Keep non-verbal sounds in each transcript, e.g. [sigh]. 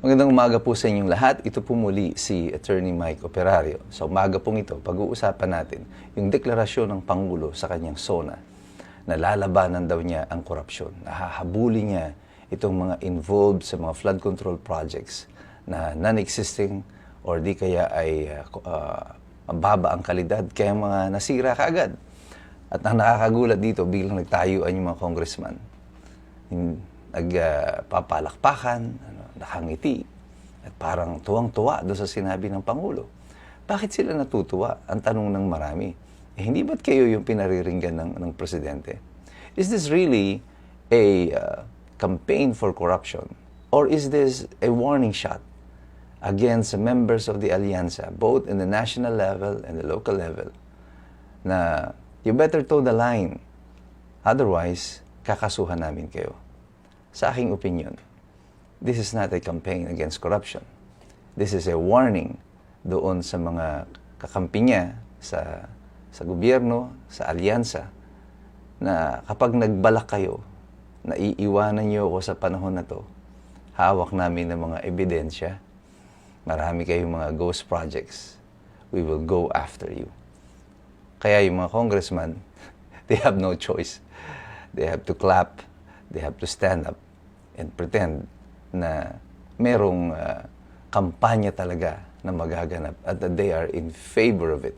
Magandang umaga po sa inyong lahat. Ito po muli si Attorney Mike Operario. Sa umaga pong ito, pag-uusapan natin yung deklarasyon ng Pangulo sa kanyang SONA na lalabanan daw niya ang korupsyon. Nahahabuli niya itong mga involved sa mga flood control projects na non-existing or di kaya ay uh, uh, mababa ang kalidad kaya mga nasira kaagad. At ang nakakagulat dito, biglang nagtayuan yung mga congressman nagpapalakpakan, ano, nakangiti, at parang tuwang-tuwa doon sa sinabi ng Pangulo. Bakit sila natutuwa? Ang tanong ng marami. Eh, hindi ba't kayo yung pinariringgan ng, ng Presidente? Is this really a uh, campaign for corruption? Or is this a warning shot against members of the Allianza, both in the national level and the local level, na you better toe the line. Otherwise, kakasuhan namin kayo. Sa aking opinion, this is not a campaign against corruption. This is a warning doon sa mga kakampi niya sa, sa gobyerno, sa alyansa, na kapag nagbalak kayo, na iiwanan niyo ako sa panahon na to, hawak namin ng mga ebidensya, marami kayong mga ghost projects, we will go after you. Kaya yung mga congressman, [laughs] they have no choice. They have to clap, they have to stand up and pretend na merong uh, kampanya talaga na magaganap at that they are in favor of it.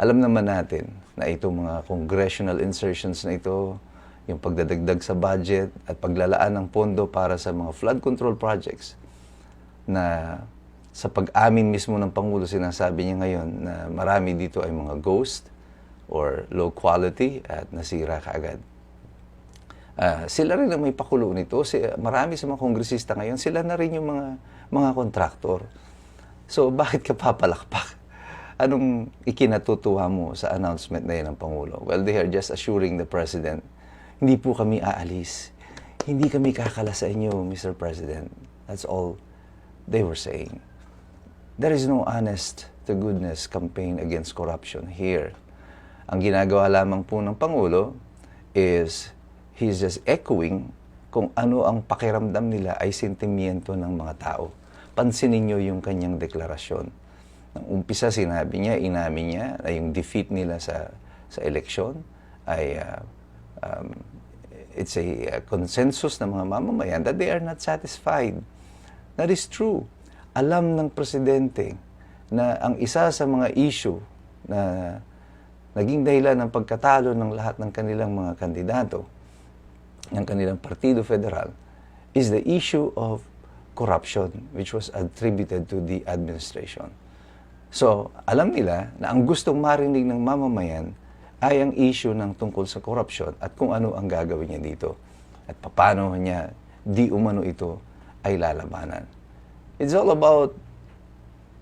Alam naman natin na itong mga congressional insertions na ito, yung pagdadagdag sa budget at paglalaan ng pondo para sa mga flood control projects na sa pag-amin mismo ng Pangulo, sinasabi niya ngayon na marami dito ay mga ghost or low quality at nasira kaagad. Ah, sila rin ang may pakulo nito. Si, marami sa mga kongresista ngayon, sila na rin yung mga, mga kontraktor. So, [laughs] bakit ka papalakpak? Anong ikinatutuwa mo sa announcement na yan ng Pangulo? Well, they are just assuring the President, hindi po kami aalis. Hindi kami kakala sa inyo, Mr. President. That's all they were saying. There is no honest to goodness campaign against corruption here. Ang ginagawa lamang po ng Pangulo is he's just echoing kung ano ang pakiramdam nila ay sentimiento ng mga tao. Pansinin niyo yung kanyang deklarasyon. Nang umpisa sinabi niya, inamin niya na yung defeat nila sa sa eleksyon ay uh, um, it's a uh, consensus ng mga mamamayan that they are not satisfied. That is true. Alam ng presidente na ang isa sa mga issue na naging dahilan ng pagkatalo ng lahat ng kanilang mga kandidato ng kanilang Partido Federal is the issue of corruption which was attributed to the administration. So, alam nila na ang gustong marinig ng mamamayan ay ang issue ng tungkol sa corruption at kung ano ang gagawin niya dito at paano niya di umano ito ay lalabanan. It's all about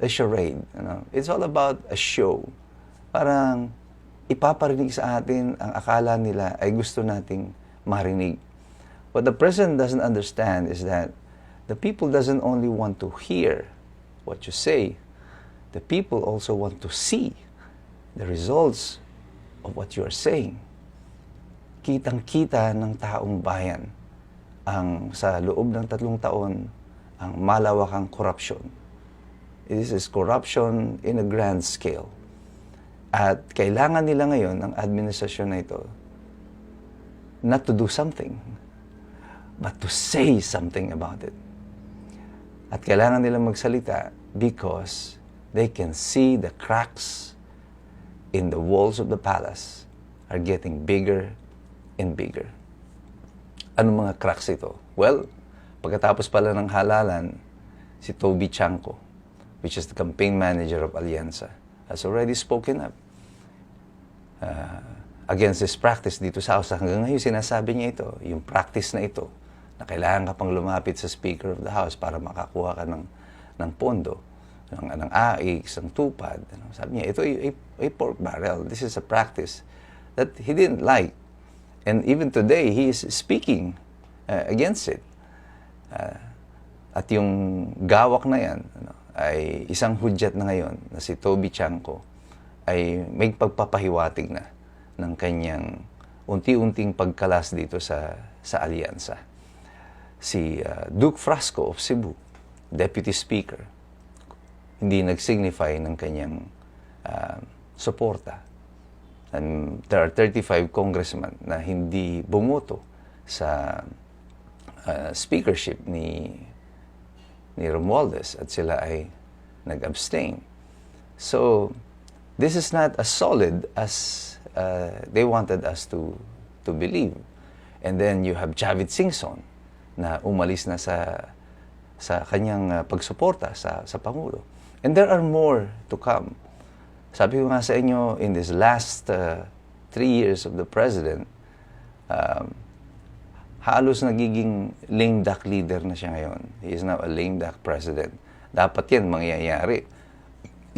a charade. You know? It's all about a show. Parang ipaparinig sa atin ang akala nila ay gusto nating marinig. What the president doesn't understand is that the people doesn't only want to hear what you say, the people also want to see the results of what you are saying. Kitang-kita ng taong bayan ang sa loob ng tatlong taon ang malawakang korupsyon. This is corruption in a grand scale. At kailangan nila ngayon ng administrasyon na ito not to do something, but to say something about it. At kailangan nila magsalita because they can see the cracks in the walls of the palace are getting bigger and bigger. Ano mga cracks ito? Well, pagkatapos pala ng halalan, si Toby Chanko, which is the campaign manager of Alianza, has already spoken up uh, against this practice dito sa House. Hanggang ngayon, sinasabi niya ito, yung practice na ito, na kailangan ka pang lumapit sa Speaker of the House para makakuha ka ng, ng pondo, ng, ng AIX, ng tupad. Ano. Sabi niya, ito ay a, a pork barrel. This is a practice that he didn't like. And even today, he is speaking uh, against it. Uh, at yung gawak na yan ano, ay isang hudyat na ngayon na si Toby Chanko ay may pagpapahiwatig na ng kanyang unti-unting pagkalas dito sa sa alyansa. Si uh, Duke Frasco of Cebu deputy speaker hindi nag-signify ng kanyang ah, suporta. And there are 35 congressmen na hindi bumoto sa ah, speakership ni ni Romualdez at sila ay nag-abstain. So, this is not as solid as uh, they wanted us to to believe. And then you have Javid Singson na umalis na sa sa kanyang uh, pagsuporta sa sa pangulo. And there are more to come. Sabi ko nga sa inyo in this last uh, three years of the president, um, halos nagiging lame duck leader na siya ngayon. He is now a lame duck president. Dapat yan mangyayari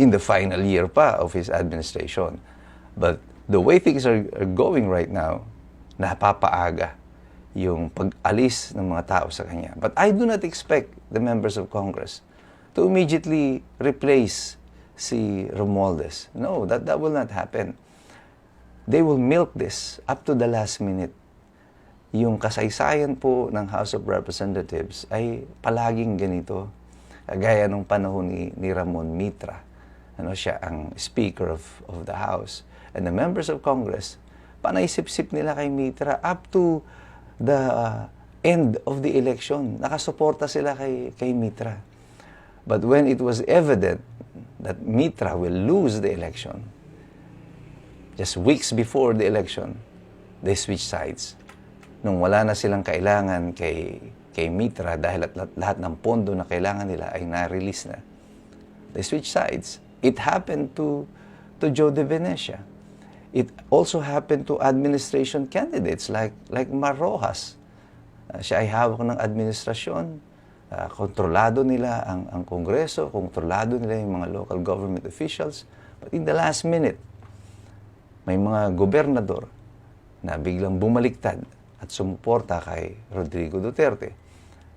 in the final year pa of his administration. But the way things are, are going right now, napapaaga yung pag-alis ng mga tao sa kanya. But I do not expect the members of Congress to immediately replace si Romualdez. No, that, that will not happen. They will milk this up to the last minute yung kasaysayan po ng House of Representatives ay palaging ganito. Gaya nung panahon ni, ni Ramon Mitra. Ano siya ang Speaker of, of the House. And the members of Congress, panaisip-sip nila kay Mitra up to the uh, end of the election. Nakasuporta sila kay, kay Mitra. But when it was evident that Mitra will lose the election, just weeks before the election, they switched sides nung wala na silang kailangan kay, kay Mitra dahil at lahat, lahat ng pondo na kailangan nila ay na-release na. They switched sides. It happened to, to Joe De Venecia. It also happened to administration candidates like, like Mar Rojas. Uh, siya ay hawak ng administrasyon. Uh, kontrolado nila ang, ang Kongreso, kontrolado nila yung mga local government officials. But in the last minute, may mga gobernador na biglang bumaliktad at sumuporta kay Rodrigo Duterte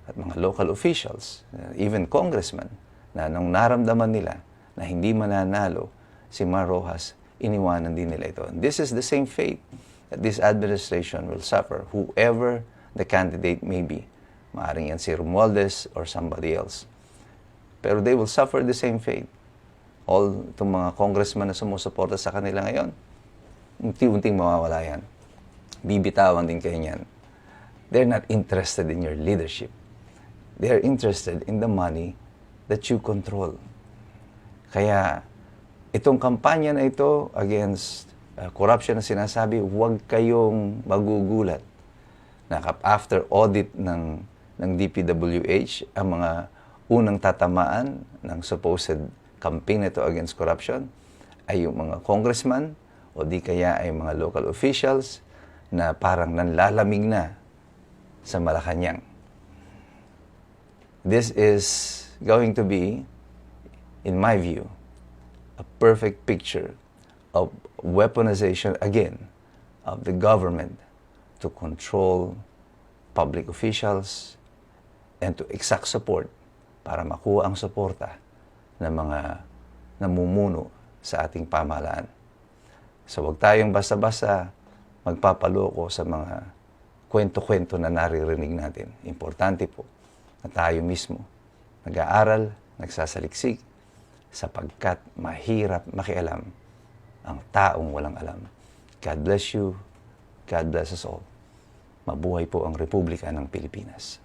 at mga local officials, uh, even congressmen, na nung naramdaman nila na hindi mananalo si Mar Rojas, iniwanan din nila ito. And this is the same fate that this administration will suffer, whoever the candidate may be. Maaring yan si Romualdez or somebody else. Pero they will suffer the same fate. All itong mga congressmen na sumusuporta sa kanila ngayon, unti-unting mawawala yan bibitawan din kayo niyan. They're not interested in your leadership. They're interested in the money that you control. Kaya itong kampanya na ito against uh, corruption na sinasabi, huwag kayong magugulat na after audit ng, ng DPWH, ang mga unang tatamaan ng supposed campaign ito against corruption ay yung mga congressman o di kaya ay mga local officials na parang nanlalamig na sa Malacanang. This is going to be, in my view, a perfect picture of weaponization again of the government to control public officials and to exact support para makuha ang suporta ng mga namumuno sa ating pamahalaan. So huwag tayong basta-basta magpapaloko sa mga kwento-kwento na naririnig natin. Importante po na tayo mismo nag-aaral, nagsasaliksik, sapagkat mahirap makialam ang taong walang alam. God bless you. God bless us all. Mabuhay po ang Republika ng Pilipinas.